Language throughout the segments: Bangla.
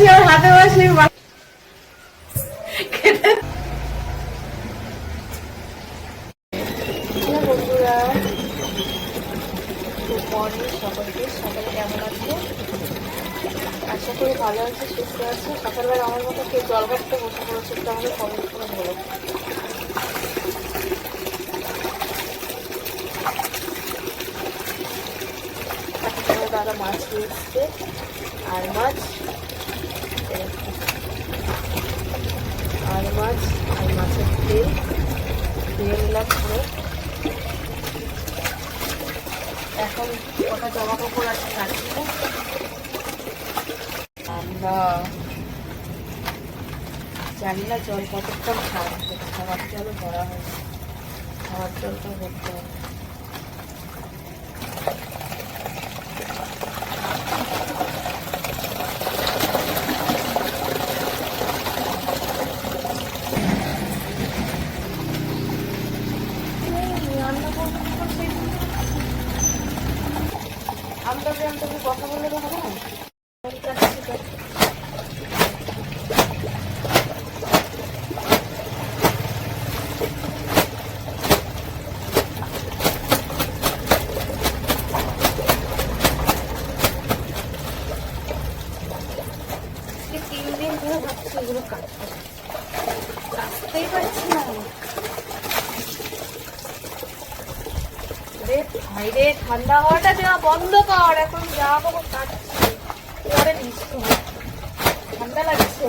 বলেছি ওর হাতে বসে সকলকে সকালে কেমন আছে আশা করি ভালো আছে সুস্থ আছে সকালবেলা আমার মতো কেউ জল ঘাটতে বসে পড়েছে আমাকে কমেন্ট করে বলো দাদা মাছ নিয়ে আর মাছ মাছ আর মাছের তেল। দিয়ে নিলাম পুরো এখন কটা জামা কাপড় আছে কাটবো আমরা জানি না জল কতক্ষণ খাওয়া খাবার জলও ভরা হয়। খাবার জলটা ভরতে হবে। আমরা যে আমি কথা বললে হবে না। আমি তিন দিন ধরে ভাবছি এগুলো কাটবো কাটতেই পারছি না আমি। রে ভাই ঠান্ডা হওয়াটা দেওয়া বন্ধ কর, এখন যা বাবা কাটছি পরে নিস ঠান্ডা লাগছে।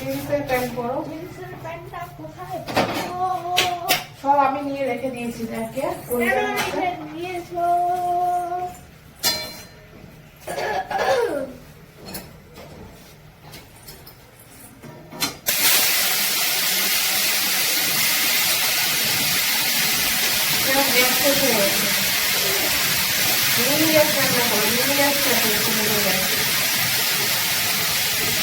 জিন্সের প্যান্ট পরো। জিন্সের প্যান্টটা কোথায়? সব আমি নিয়ে রেখে দিয়েছি দেখে দিয়েছ? নিয়ে যাচ্ছে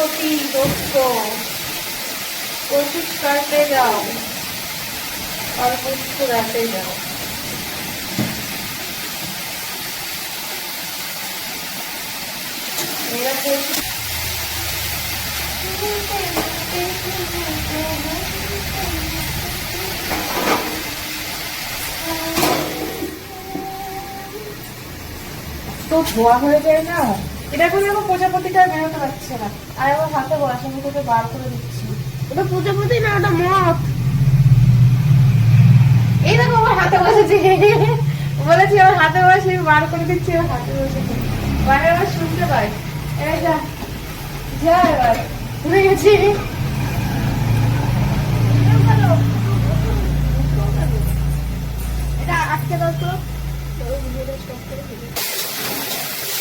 pouquinho do pão. Vou ficar feijão. Agora vou misturar feijão. primeira vez. Tô boa, mas não. É, এটা এখন আমার প্রজাপতিটা বেরোতে পারছে না। আর আমার হাতে বসে আমি তোকে বার করে দিচ্ছি। ওটা প্রজাপতি না ওটা মত এই দেখো আমার হাতে বসেছে। বলেছি আমার হাতে বসে আমি বার করে দিচ্ছি আমার হাতে বসেছে। বাইরে আবার শুনতে পাই। এই যা যা এবার। ভুলে গেছি। এটা আটকে দাও তো। ভিডিওটা স্টপ করে করো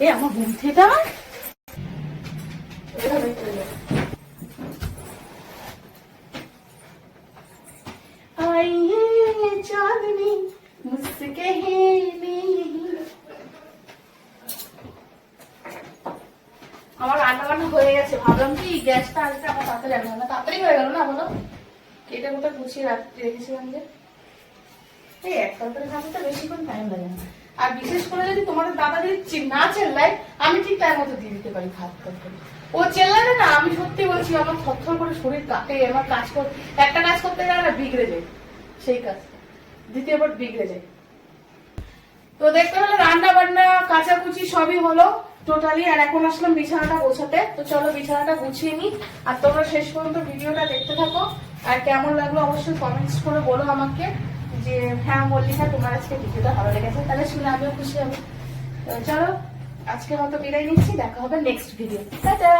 এ, আমার বুদ্ধিটা? आइए হয়ে গেছে, ভাবলাম কি, গ্যাসটা আজকে আমার তাড়াতাড়ি না তাড়াতাড়ি হয়ে গেল না বলো? এটা কোথায় গুছিয়ে রাখতে রেখেছিলাম যে। এই, এক তরকারি বেশিক্ষণ টাইম লাগে না। আর বিশেষ করে যদি তোমাদের দাদা যদি না চেল্লায়, আমি ঠিক মতো দিয়ে দিতে পারি তরকারি। ও না, আমি সত্যি বলছি, আমার থরথর করে শরীর আমার কাজ করতে একটা কাজ করতে গেলে না, বিগড়ে যায়। সেই কাজ। দ্বিতীয়বার বিগড়ে যায়। তো দেখতে পেলে রান্না বান্না, কাচাকুচি সবই হলো টোটালি আর এখন আসলাম বিছানাটা গোছাতে। তো চলো বিছানাটা গুছিয়ে নি আর তোমরা শেষ পর্যন্ত ভিডিওটা দেখতে থাকো। আর কেমন লাগল অবশ্যই কমেন্টস করে বলো আমাকে। যে হ্যাঁ বললি মল্লিকা তোমার আজকে ভিডিওটা ভালো লেগেছে, তাহলে শুনে আমিও খুশি হব। চলো আজকে মতো বিদায় নিচ্ছি, দেখা হবে নেক্সট ভিডিও টাটা!